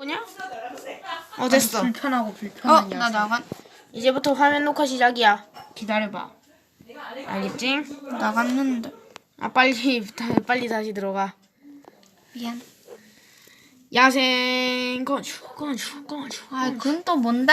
뭐냐? 어 됐어. 불편하고 불편한 어, 나. 나간. 이제부터 화면 녹화 시작이야. 기다려봐. 알겠지? 나갔는데. 아 빨리 빨리 다시 들어가. 미안. 야생 건축 건축 건축. 아, 그건 또 뭔데?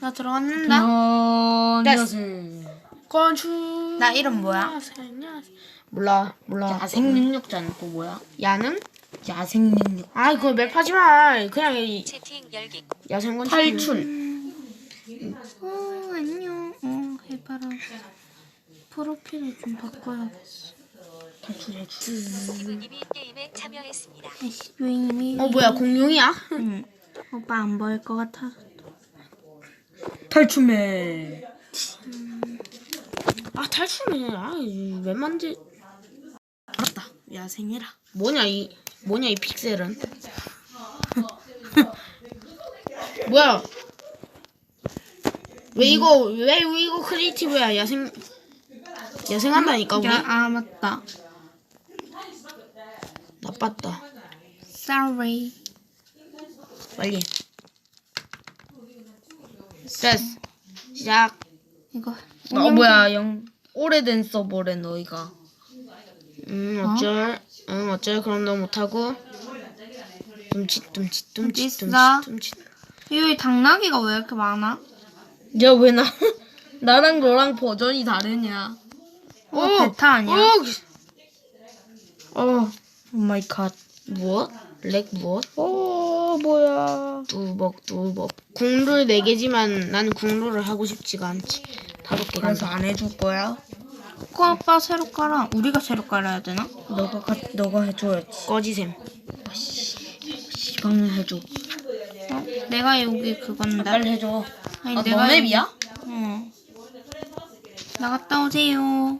나 들어갔는데. 됐어. 야생. 건축. 나 이름 뭐야? 야생 야생. 몰라 몰라. 야생 능력자는 또 뭐야? 야는? 야생 능력. 아 그거 맵 하지 마. 그냥 이 채팅 열기 야생 건축. 탈출. 어, 안녕. 어, 해봐라. 프로필을 좀 바꿔야겠어. 탈출해줘. 이분님이 게임에 참여했습니다. 아이씨, 왜 이미. 어 뭐야 공룡이야? 응. 오빠 안 보일 것 같아서. 탈출매. 아 탈출해. 아왜 만지? 알았다. 야생이라. 뭐냐 이 뭐냐 이 픽셀은? 뭐야? 왜 이거 왜 이거 크리에이티브야 야생 야생한다니까 우리 야, 아, 맞다. 나빴다 Sorry. 빨리 됐어 시작 이거. 어 뭐야 영 오래된 서버래 너희가 음 어쩔 음 어쩔 그럼 너 못하고 둠칫 둠칫 둠칫? 둠칫 둠칫 여기 당나귀가 왜 이렇게 많아? 야왜 나 나랑 너랑 버전이 다르냐 어, 베타 아니야? 어 오 마이 갓 무엇? 렉 무엇? 어 뭐야 뚜벅 뚜벅 국룰 4개지만 나는 국룰을 하고 싶지가 않지 다섯 개 그래서 안 해줄 거야 그 아빠 새로 깔아. 우리가 새로 깔아야 되나? 너가 가, 너가 해줘야지 꺼지셈 시방을 해줘 어? 내가 여기 그건데. 빨리 해줘 아니, 아 내가 너맵이야 응. 나갔다 오세요.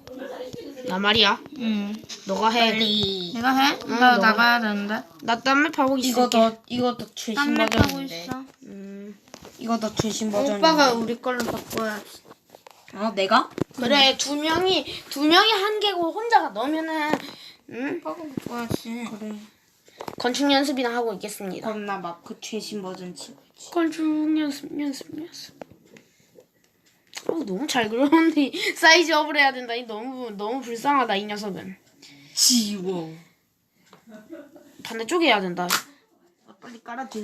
나 말이야 응. 너가 해 빨리 내가 해? 응, 나 너가 나가야 되는데. 나 딴맵 하고 있을게 이거 더 이거 더 최신 딴맵 하고 버전인데 있어. 음, 이거 더 최신 버전 오빠가 우리 걸로 바꿔야지. 아 내가? 그래 두 명이 두 명이 한 개고 혼자가 넣으면은 음, 오빠가 바꿔야지. 그래. 건축 연습이나 하고 있겠습니다. 그럼 나 마크 최신 버전 치고 있지. 건축 연습 연습 연습. 어 너무 잘 그러는데 사이즈 업을 해야 된다. 이 너무 너무 불쌍하다 이 녀석은. 지워. 반대쪽에 해야 된다. 아, 빨리 깔아줘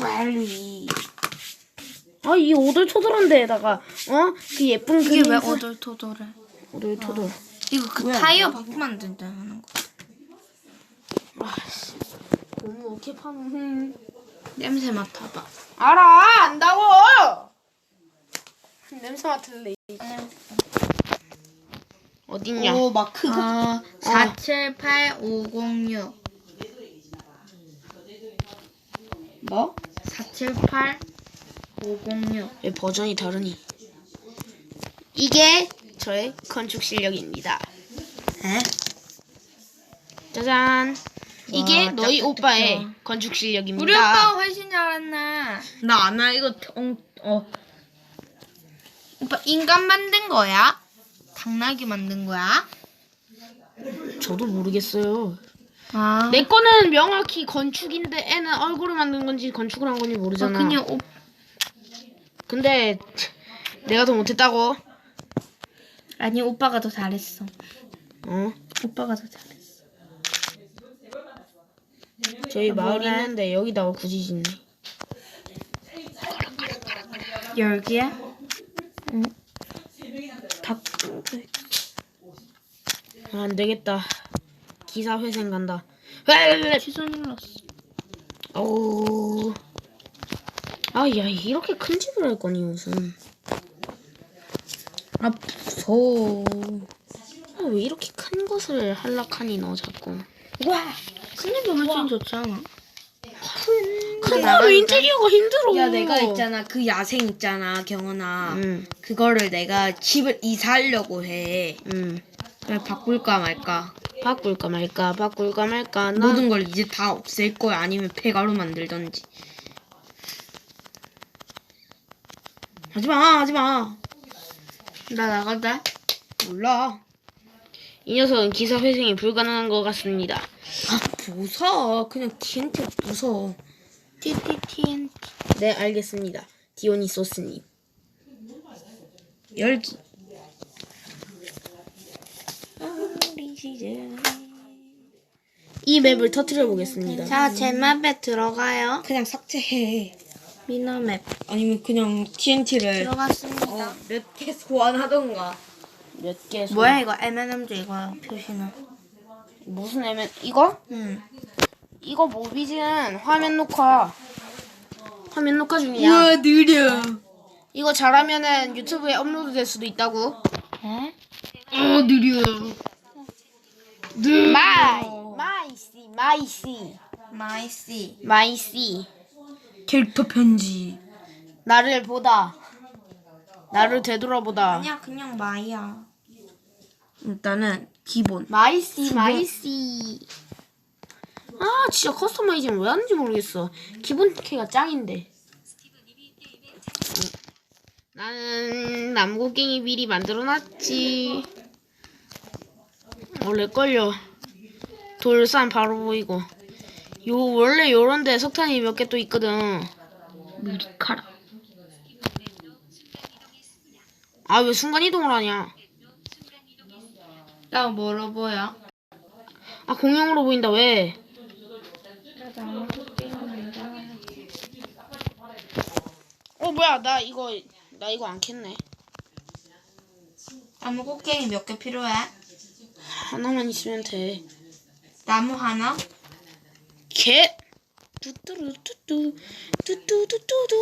빨리 아 이 오돌토돌한 데에다가 어? 그 예쁜 이게 그림 왜 그- 오돌토돌해? 오돌토돌. 이거 그 타이어 바꾸면 된다 하는 거. 아씨. 너무 어깨파는 냄새 맡아봐. 알아 안다고! 냄새 맡을래 어딨냐? 오 마크가 어, 478506. 뭐? 478506. 왜 버전이 다르니 이게 저의 건축 실력입니다 에? 짜잔 이게 와, 너희 짝짝짝짝. 오빠의 건축 실력입니다 우리 오빠가 훨씬 잘했네. 나안와 이거 어, 어 오빠 인간 만든 거야? 당나귀 만든 거야? 저도 모르겠어요 아. 내 거는 명확히 건축인데 애는 얼굴을 만든 건지 건축을 한 건지 어, 모르잖아 그냥 오, 근데 내가 더 못했다고 아니 오빠가 더 잘했어. 어 오빠가 더 잘했어. 저희 마을이 뭐래? 있는데 여기다가 굳이 짓네 열기야? 응. 닭. 아, 안 되겠다 기사 회생 간다 취소 눌렀어. 어우 아 야 이렇게 큰 집을 할 거니 무슨. 아 무서워. 아, 왜 이렇게 큰 것을 할락하니 너 자꾸. 와. 큰 집이 훨씬 좋잖아. 큰 나가니까? 거는 인테리어가 힘들어. 야 내가 있잖아. 그 야생 있잖아 경원아. 응, 그거를 내가 집을 이사하려고 해. 응. 그래 바꿀까 말까? 바꿀까 말까 바꿀까 말까. 나 모든 걸 이제 다 없앨 거야? 아니면 폐가로 만들던지 하지마 하지마 나 나가자. 몰라 이 녀석은 기사 회생이 불가능한 것 같습니다. 아 부서 그냥 TNT 부서 TTTN. 네, 알겠습니다. 디오니소스님. 열기 이 맵을 터트려 보겠습니다. 자, 제 맵에 들어가요. 그냥 삭제해 미너맵. 아니면 그냥 TNT를 들어갔습니다. 몇개 소환하던가 몇 개. 손- 뭐야 이거 M&M도 이거요 표시는. 무슨 애면 이거? 응. 이거 모비즌 화면 녹화. 화면 녹화 중이야. 느려 이거 잘하면은 유튜브에 업로드 될 수도 있다고. 에? 어 느려 마이 마이씨 마이씨 마이씨. 마이씨 캐릭터 편지. 나를 보다. 나를 되돌아보다. 아니야 그냥 마이야. 일단은 기본. 마이씨 마이씨. 아 진짜 커스터마이징 왜 하는지 모르겠어. 기본 키가 짱인데. 나는 나무곡괭이 미리 만들어놨지. 원래 걸려. 돌산 바로 보이고 요 원래 요런 데 석탄이 몇 개 또 있거든 미리카라 아 왜 순간 이동을 하냐 나 뭐로 보여? 아 공룡으로 보인다 왜 어 뭐야 나 이거 나 이거 안 캤네 나무 곡괭이 몇 개 필요해? 하나만 있으면 돼 나무 하나? 개 뚜뚜루뚜뚜 뚜뚜뚜뚜뚜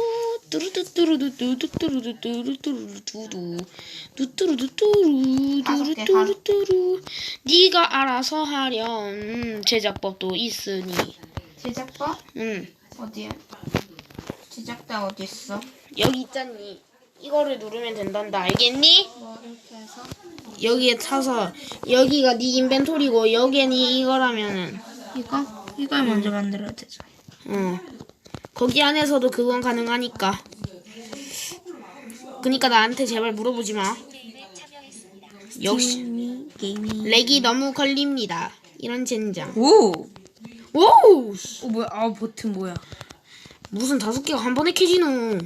뚜루뚜뚜루뚜뚜뚜루뚜뚜루뚜뚜루뚜뚜루 뚜뚜루뚜뚜루 다섯 개, 뚜루뚜루뚜루 네가 알아서 하렴 제작법도 있으니 제작법? 응 어디야? 제작자 어디 있어? 여기 있잖니 이거를 누르면 된단다 알겠니? 뭐 이렇게 해서? 여기에 타서 여기가 네 인벤토리고 여기에 네 이거라면은 이거? 이걸 먼저 만들어야 되죠. 어 거기 안에서도 그건 가능하니까 그니까 나한테 제발 물어보지 마 역시. 렉이 너무 걸립니다 이런 젠장 오! 오 씨. 어 뭐야 아 버튼 뭐야 무슨 다섯 개가 한 번에 캐지노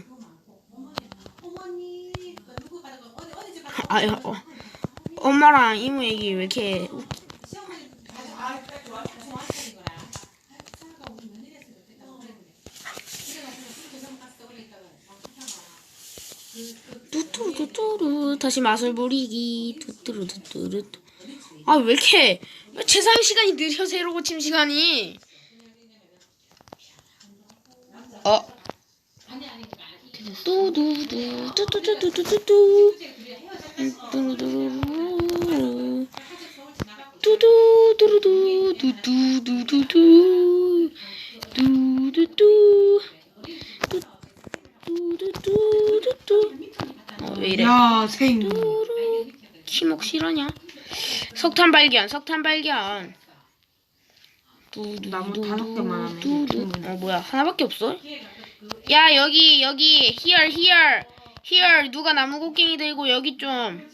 아유 어. 엄마랑 이모 얘기 왜 이렇게 웃- 뚜뚜루뚜뚜루 다시 맛을 부리기. 뚜뚜루뚜뚜루. 아 왜 이렇게 왜 최상 시간이 느려 새로 고침 시간이? 어. 뚜두두 뚜뚜뚜뚜뚜뚜 뚜두두루 뚜두두루두 뚜두두두두 뚜두뚜 뚜두두두두 어왜 뚜루 키목 실화냐? 석탄 발견 석탄 발견. 뚜두 나무 다섯 개만 하네. 뚜두 어 뭐야? 하나밖에 없어? 야 여기 여기 here here. Here 누가 나무 곡괭이 들고 여기 좀.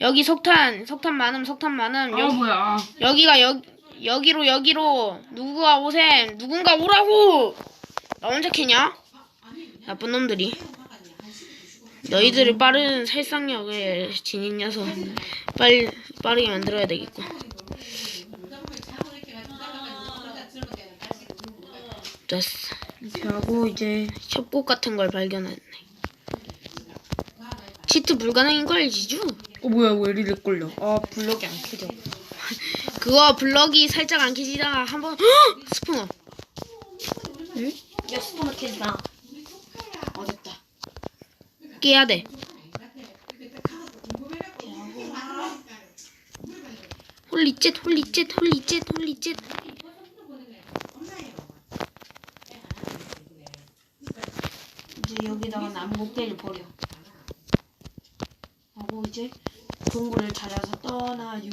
여기 석탄 석탄 많음 석탄 많음. 아 여기, 뭐야? 여기가 여, 여기로 여기로. 누구가 오셈? 누군가 오라고! 나 혼자 캐냐? 나쁜 놈들이 너희들을 빠른 살상력을 지닌 녀석 빨리 빠르게 만들어야 되겠고 됐어. 이렇게 하고 이제 협곡 같은 걸 발견했네. 치트 불가능인 거 알지죠? 어 뭐야 왜 이리 걸려? 아 블럭이 안 켜져. 그거 블럭이 살짝 안 켜지다가 한번 스포너 야 스포너 켜지마. 어딨다 깨야 돼 홀리쉣 홀리쉣 홀리쉣 홀리쉣 이제 여기다가 나무 목대를 버려 하고 이제 동굴을 찾아서 떠나요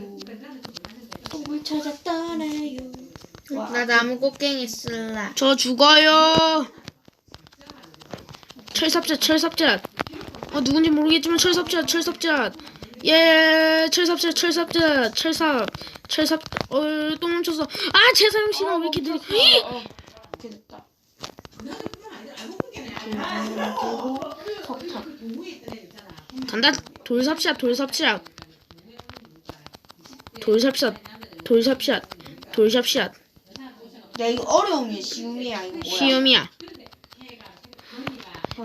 동굴 찾아 떠나요 나 나무 곡괭이 쓸라. 저 죽어요. 철삽자, 철삽자. 어 누군지 모르겠지만 철삽자, 철삽자. 예, 철삽자, 철삽자, 철삽, 철삽, 어, 또 멈췄어. 아, 재사용 시간 왜 이렇게 느리? 히! 어, 이렇게 됐다. 그리고 석탄. 간다. 돌삽샷, 돌삽샷. 돌삽샷, 돌삽샷, 돌삽샷. 야 이거 어려움이야 쉬움이야 이거 뭐야? 시음이야.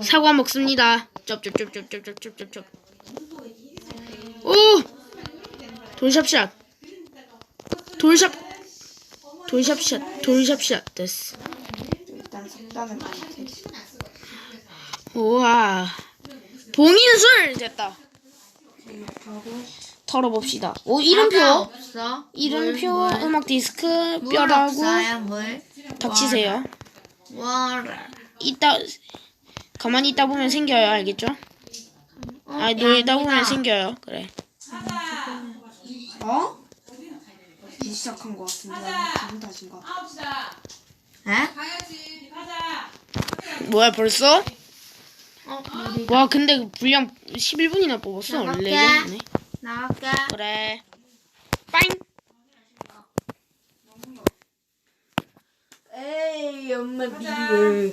사과 먹습니다. 쩝쩝쩝쩝쩝쩝쩝쩝. 오! 돌삽샷. 돌삽. 돌삽샷. 돌삽샷. 됐어. 일단 많이 캐지. 우와. 봉인술 됐다. 털어봅시다. 오 이름표. 없어. 이름표 물, 물. 음악 디스크 물 뼈라고 없어요, 물. 닥치세요. 월. 이따 가만히 있다 보면 생겨요. 알겠죠? 아, 놀다 보면 생겨요. 그래. 어? 이제 시작한 것 같은데 기분 탓인가? 에? 뭐야 벌써? 어, 물이. 와 근데 분량 11분이나 뽑았어. 나갈게. 레전드네. 나갈게. 그래. 빵. 에이 엄마 미워.